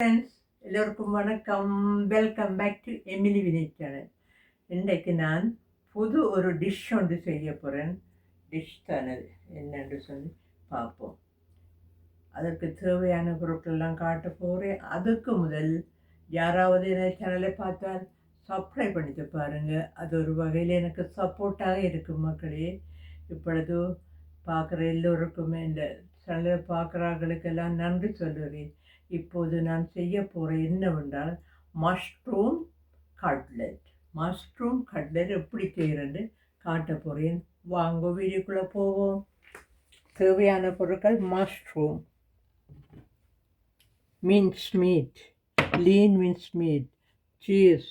Friends எல்லோருக்கும் வணக்கம். Welcome back to Emily வினேஜ் சேனல் இன்றைக்கு நான் புது ஒரு டிஷ் ஒன்று செய்ய போகிறேன் டிஷ் தானே என்னென்று சொல்லி பார்ப்போம். அதற்கு தேவையான பொருட்கள்லாம் காட்ட போகிறேன் அதுக்கு முதல் யாராவது என்ன சேனலை பார்த்தால் சப்ஸ்கிரைப் பண்ணிட்டு பாருங்கள் அது ஒரு வகையில் எனக்கு சப்போர்ட்டாக இருக்கும் மக்களே. இப்பொழுது பார்க்குற எல்லோருக்குமே இந்த சேனலை பார்க்குறவர்களுக்கெல்லாம் நன்றி சொல்லுவேன் இப்போது நான் செய்ய போகிற என்னவென்றால் மஷ்ரூம் கட்லெட் மஷ்ரூம் கட்லெட் எப்படி செய்கிறது காட்ட போகிறேன் வாங்க வீடியோக்குள்ளே போவோம். தேவையான பொருட்கள் mushroom mince meat lean mince meat cheese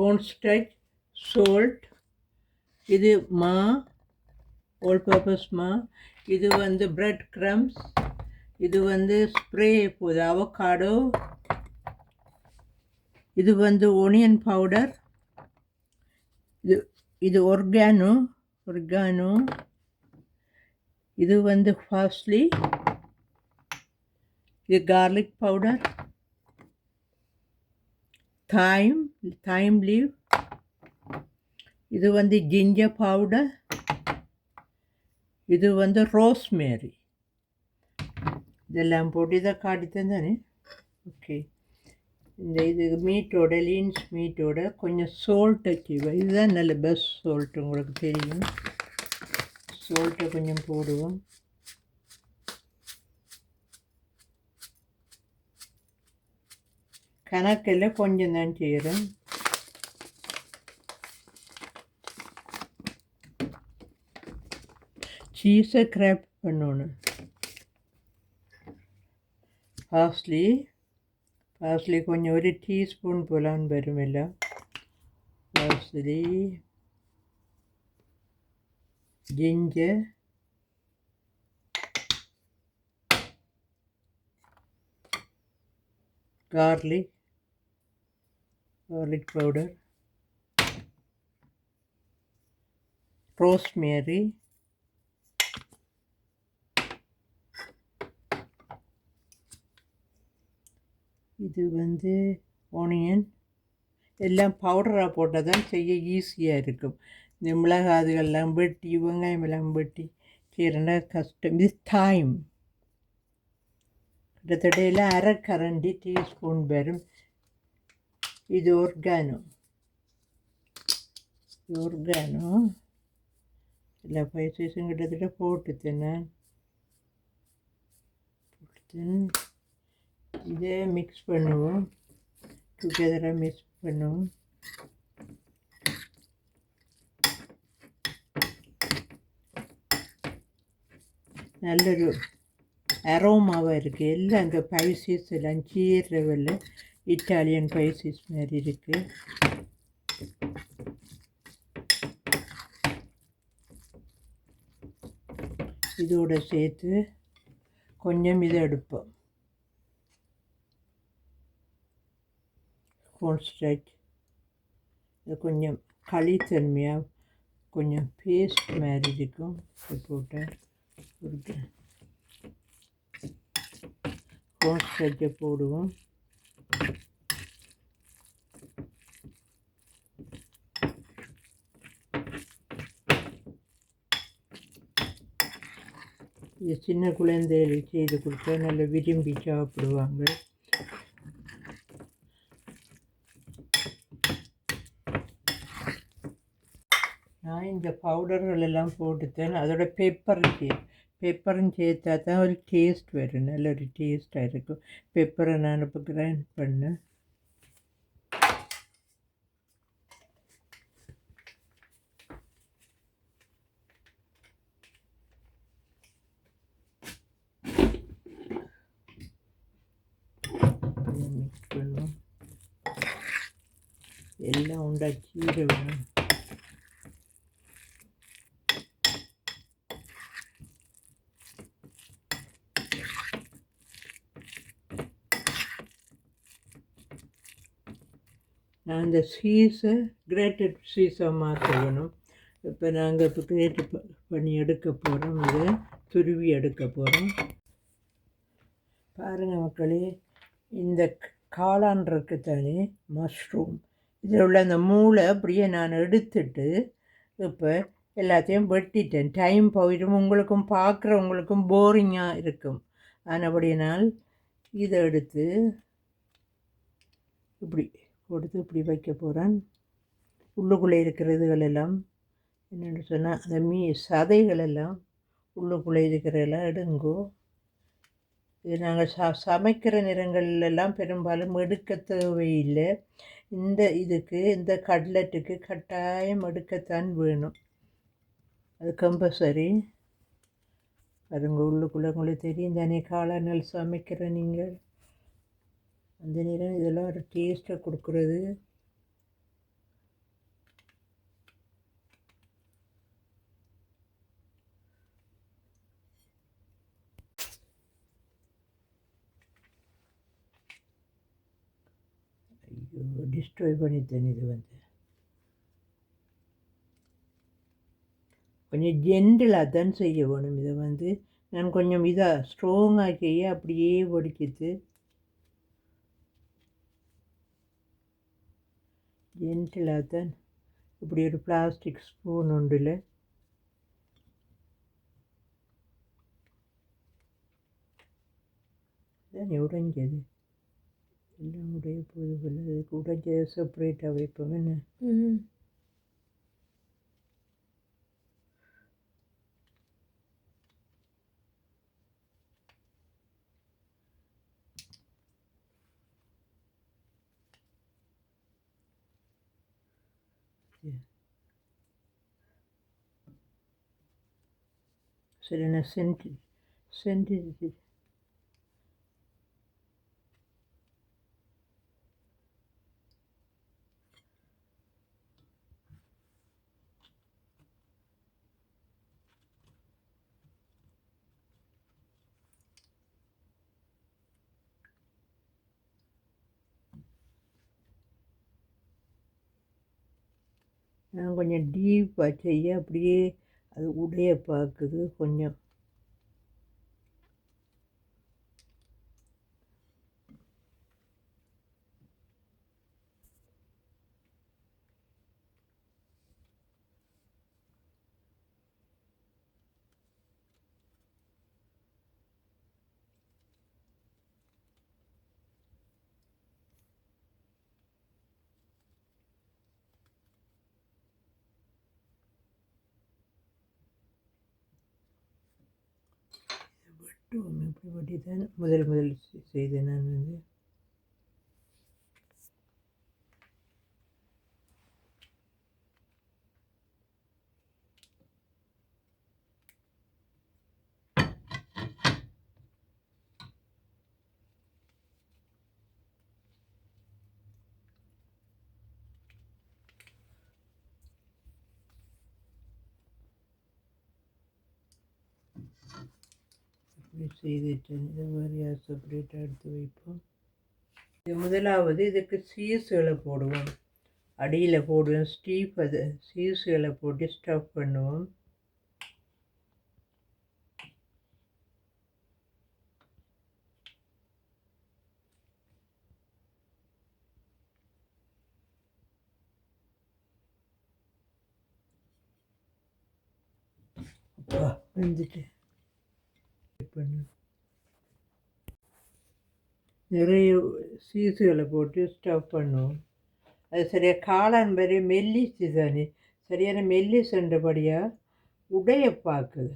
ஹோன்ஸ்டச் salt இது மா ஓல் பர்பஸ் மா இது வந்து பிரெட் க்ரம்ஸ் இது வந்து ஸ்ப்ரே போகுது அவகாடோ இது வந்து ஒனியன் பவுடர் இது இது ஒர்கானோ ஒர்கானோ இது வந்து ஃபாஸ்ட்லி இது garlic powder thyme thyme leave இது வந்து ஜிஞ்சர் பவுடர் இது வந்து ரோஸ்மேரி இதெல்லாம் போட்டு இதை காட்டித்தேன் தானே ஓகே இந்த இது மீட்டோட லீன்ஸ் மீட்டோட கொஞ்சம் சோல்ட்டை செய்வோம் இதுதான் நல்ல பெஸ்ட் சோல்ட் உங்களுக்கு தெரியும். சோல்ட்டை கொஞ்சம் போடுவோம். கணக்கில் கொஞ்சம் தான் செய்கிறேன் சீஸை கிராப் பண்ணணும் പാസ്ലി പാസ്ലി கொஞ்சம் ഒരു teaspoon പോലാൻ വരുമില്ല parsley ginger garlic garlic powder rosemary இது வந்து ஆனியன் எல்லாம் பவுடராக போட்டால் தான் செய்ய ஈஸியாக இருக்கும். இந்த மிளகாதுகள்லாம் வெட்டி வெங்காயம் எல்லாம் வெட்டி செய்கிறனா கஷ்டம். இது டைம் கிட்டத்தட்ட எல்லாம் அரை கரண்டி டீஸ்பூன் வரும் இது ஒர்கானோ ஒர்கானோ எல்லா பைசஸும் கிட்டத்தட்ட போட்டுத்தேன் நான். போட்டுத்தேன். இதை மிக்ஸ் பண்ணுவோம். டுகெதராக மிக்ஸ் பண்ணுவோம். நல்லொரு அரோமாவாக இருக்குது எல்லாம் அங்கே பைசஸ் எல்லாம் சீர் லெவலில் இட்டாலியன் பைசிஸ் மாதிரி இருக்குது இதோட சேர்த்து கொஞ்சம் இதை எடுப்போம். கான்ஸ்ட்ரேட் இது கொஞ்சம் களித்தன்மையாக கொஞ்சம் பேஸ்ட் மாதிரி இருக்கும். போட்டால் ஒரு கான்ஸ்ட்ரேட்டை போடுவோம். இது சின்ன குழந்தைகளுக்கு செய்து கொடுத்தா நல்லா விரும்பி சாப்பிடுவாங்க. நான் இந்த பவுடர்கள் எல்லாம் போட்டுத்தேன். அதோட பெப்பர் பெப்பரும் சேர்த்தா தான் ஒரு டேஸ்ட் வரும் நல்ல ஒரு டேஸ்ட்டாக இருக்கும் பெப்பரை நான் இப்போ கிரைண்ட் பண்ணேன் மிக்ஸ் பண்ணுவோம் எல்லாம் உண்டா கீரை வேணும் அந்த இந்த சீஸை கிரேட்டட் சீஸாக மாற்ற இப்போ நாங்கள் இப்போ கிரேட் பண்ணி எடுக்க போகிறோம் இதை துருவி எடுக்க போகிறோம் பாருங்கள் மக்களே இந்த காளான் தானே மஷ்ரூம். இதில் உள்ள அந்த மூளை அப்படியே நான் எடுத்துட்டு இப்போ எல்லாத்தையும் வெட்டிட்டேன். டைம் போயிடும். உங்களுக்கும் பார்க்குறவங்களுக்கும் போரிங்காக இருக்கும். ஆனபடியினால் இதை எடுத்து இப்படி கொடுத்து இப்படி வைக்க போகிறேன் உள்ளுக்குள்ளே இருக்கிறதுகள் எல்லாம் என்னென்னு சொன்னால் அந்த மீ சதைகள் எல்லாம் உள்ளுக்குள்ளே இருக்கிறதெல்லாம் எடுங்கோ. இது நாங்கள் ச சமைக்கிற நிறங்கள்லாம் பெரும்பாலும் எடுக்க தேவையில்லை. இந்த இதுக்கு இந்த கட்லெட்டுக்கு கட்டாயம் எடுக்கத்தான் வேணும். அது கம்பல்சரி. அதுங்க உள்ளுக்குள்ளே உங்களுக்கு தெரியும் தானே காளானல் சமைக்கிற நீங்கள். அந்த நேரம் இதெல்லாம் ஒரு டேஸ்ட்டை கொடுக்குறது. ஐயோ டிஸ்ட்ராய் பண்ணித்தேன் இது வந்து. கொஞ்சம் ஜென்டிலாக தான் செய்ய வேணும் இதை வந்து நான் கொஞ்சம் இதாக ஸ்ட்ராங் ஆக்கியே அப்படியே ஒடிக்கிது ஜென்டிலாக தான் இப்படி ஒரு பிளாஸ்டிக் ஸ்பூன் உண்டுல. தான் உடைஞ்சது. எல்லாம் உடைய போது போல அதுக்கு உடைஞ்சதை செப்பரேட்டாக வைப்போம் என்ன சரி கொஞ்சம் டீப்பாக செய்ய அப்படியே அது உடைய பார்க்குது கொஞ்சம் இப்படி வெட்டி தான் முதல் முதல் செய்தேன் நான் வந்து. இப்படி செய்துட்டேன் மாதிரி மாதிரியாக செப்பரேட்டாக எடுத்து வைப்போம். இது முதலாவது இதுக்கு சீஸுகளை போடுவோம். அடியில் போடுவோம். ஸ்டீப் அதை சீஸுகளை போட்டு ஸ்டஃப் பண்ணுவோம். அப்பா பண்ணு. நிறைய சீசுகளை போட்டு ஸ்டவ் பண்ணுவோம். அது சரியாக காளான் மாதிரி மெல்லிச்சு தானே. சரியான மெல்லிசுன்றபடியாக உடைய பார்க்குது.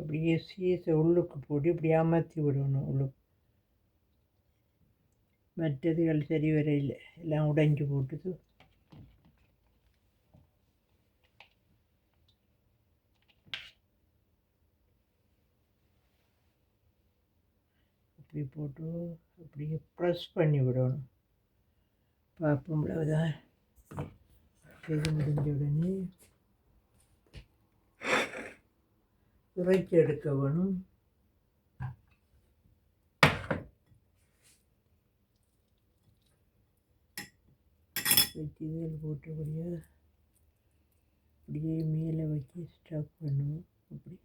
அப்படியே சீஸை உள்ளுக்கு போட்டு இப்படி அமர்த்தி விடணும் உள்ளுக்கு. மற்றதுகள் சரி வரையில் எல்லாம் உடைஞ்சு போட்டுது. இப்படி போட்டு அப்படியே ப்ரெஸ் பண்ணி விடணும். பார்ப்போம்ல தான் செய்து முடிஞ்ச உடனே இறைச்சி எடுக்க வேணும். வச்சு இதில் போட்டபடியே அப்படியே மேலே வச்சு ஸ்டாப் பண்ணுவோம். அப்படி.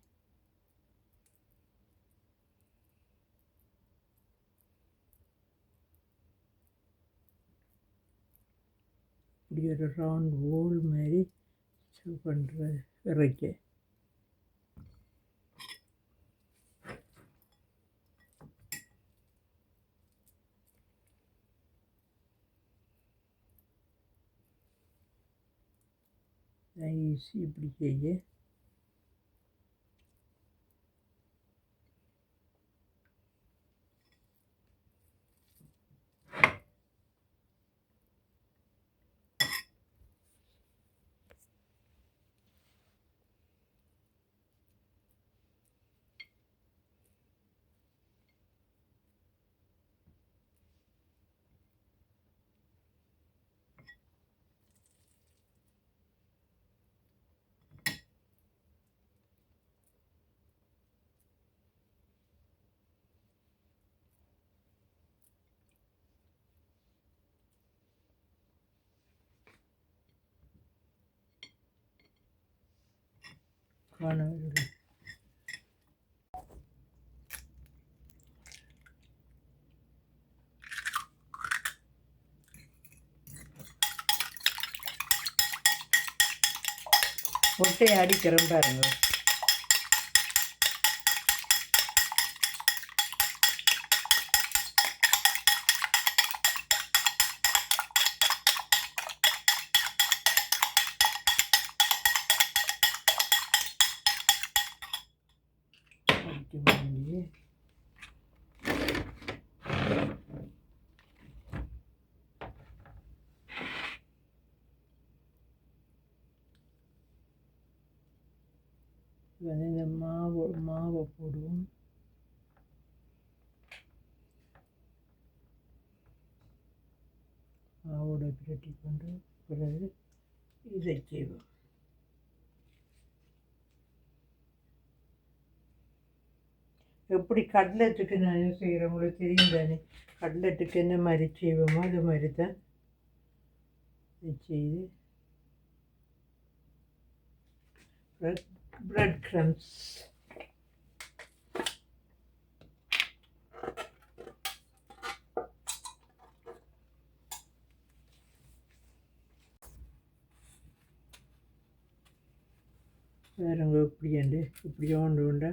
இப்படி ஒரு ரவுண்ட் ஹோல் மாதிரி ஸ்டவ் பண்ணுற இறைக்க. நைஸ் இப்படி செய்ய காணவில்லை ஒட்டையை அடிக்கிறோம் பாருங்கள் அடிக்க முடியலையே இந்த மாவு மாவை போடுவோம் மாவோட பிரட்டி கொண்டு பிறகு இதை செய்வோம் எப்படி கட்லெட்டுக்கு நான் செய்கிறேன் உங்களுக்கு தெரியும் தானே. கட்லெட்டுக்கு என்ன மாதிரி செய்வோமோ அது மாதிரி தான். செய்து. ப்ரெட் ப்ரெட் க்ரம்ஸ் வேறு உங்கள் இப்படி உண்டு இப்படி ஒன்று உண்டா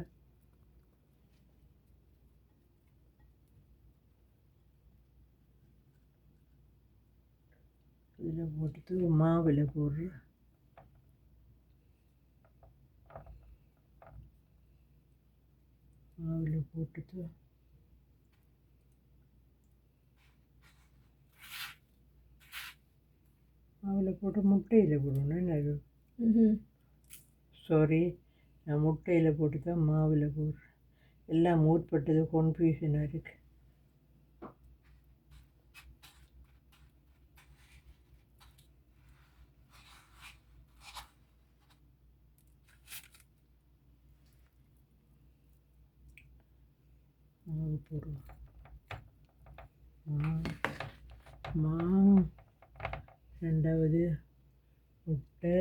இதில் போட்டுட்டு மாவில் போடுறேன் மாவில் போட்டுட்டு மாவில் போட்டு முட்டையில் போடணும். என்னது சாரி நான் முட்டையில் போட்டு தான் மாவில் போடுறேன். எல்லாம் மூட்பட்டது கன்ஃபியூஷனாக இருக்குது மாவு போடுவோம் மாவு மாவு ரெண்டாவது முட்டை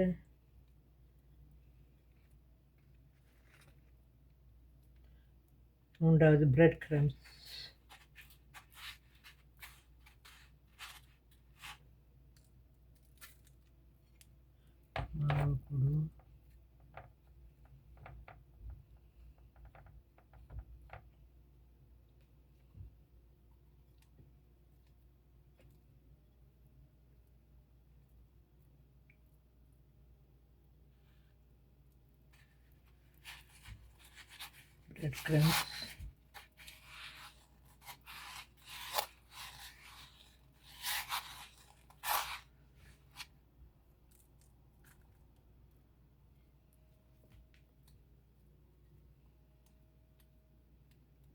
மூன்றாவது பிரெட் கிரம்ஸ் மாவு போடுவோம் bread crumbs.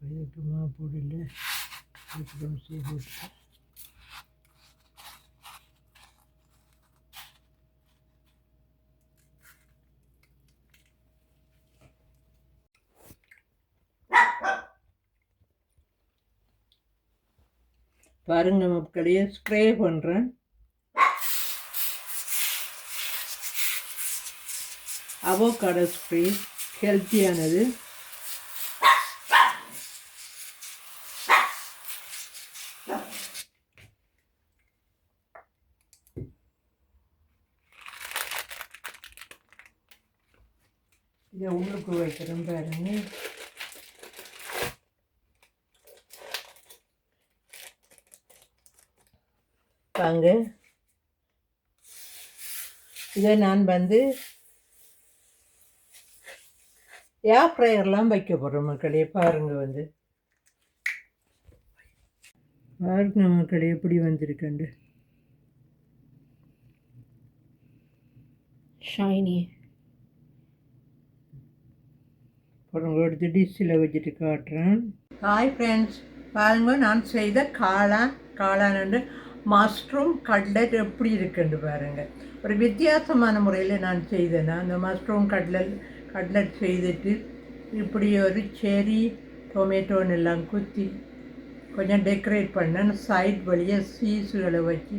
இதுக்கு மாப்பொடியில் அப்புறம் போட்டு பாருங்க மக்களே ஸ்ப்ரே பண்ணுறேன் அவோகாடோ ஸ்ப்ரே ஹெல்த்தியானது இதை உள்ளுக்கு வைக்கிறேன் பாருங்க. வாங்க இதை நான் வந்து ஏர் ஃப்ரையர்லாம் வைக்க போகிறேன் மக்களே. பாருங்க வந்து. பாருங்க மக்களே எப்படி வந்திருக்கண்டு shiny. பாருங்க எடுத்து டிஷ்ஷில் வச்சுட்டு காட்டுறேன். ஹாய் ஃப்ரெண்ட்ஸ் பாருங்க நான் செய்த காளான் காளான் மஷ்ரூம் கட்லட் எப்படி இருக்குன்னு பாருங்கள் ஒரு வித்தியாசமான முறையில் நான் செய்தேன் அந்த மஷ்ரூம் கட்லட் கட்லட் செய்துட்டு இப்படி ஒரு செரி டொமேட்டோன்னு எல்லாம் குத்தி கொஞ்சம் டெக்கரேட் பண்ணேன். சைட் வழியாக சீஸுகளை வச்சு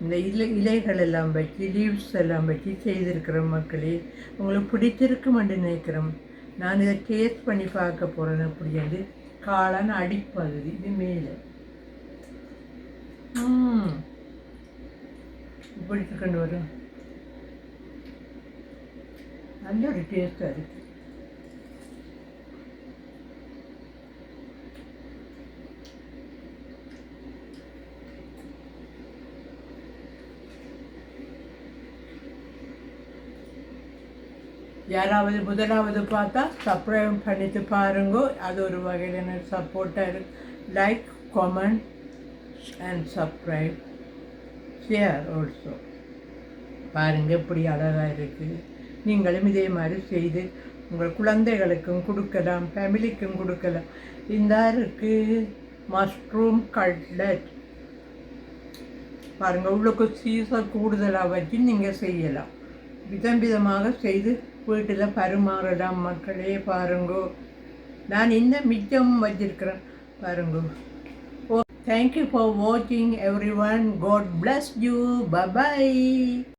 இந்த இலை இலைகள் எல்லாம் வச்சு லீவ்ஸ் எல்லாம் வச்சு செய்திருக்கிற மக்களே உங்களுக்கு பிடிச்சிருக்குமென்று நினைக்கிறோம் நான் இதை டேஸ்ட் பண்ணி பார்க்க போகிறேன் அப்படியாது காளான் அடிப்பகுதி இது மேலே. இப்படி கொண்டு வரும் நல்ல ஒரு டேஸ்ட்டாக இருக்குது யாராவது முதலாவது பார்த்தா சப்ஸ்கிரைப் பண்ணிட்டு பாருங்க. அது ஒரு வகையில் சப்போர்ட்டாக இருக்கு. Like comment and subscribe share also பாருங்கள் எப்படி அழகாக இருக்குது நீங்களும் இதே மாதிரி செய்து உங்கள் குழந்தைகளுக்கும் கொடுக்கலாம் ஃபேமிலிக்கும் கொடுக்கலாம். இந்த இருக்குது மஷ்ரூம் கட்லட் பாருங்கள் உள்ளுக்கு சீசர் கூடுதலாக வச்சு நீங்கள் செய்யலாம். விதம் விதமாக செய்து வீட்டில் பரிமாறலாம் மக்களே பாருங்கோ. நான் இன்னும் மிச்சம் வச்சிருக்கிறேன். பாருங்கோ. Thank you for watching everyone. God bless you. Bye-bye.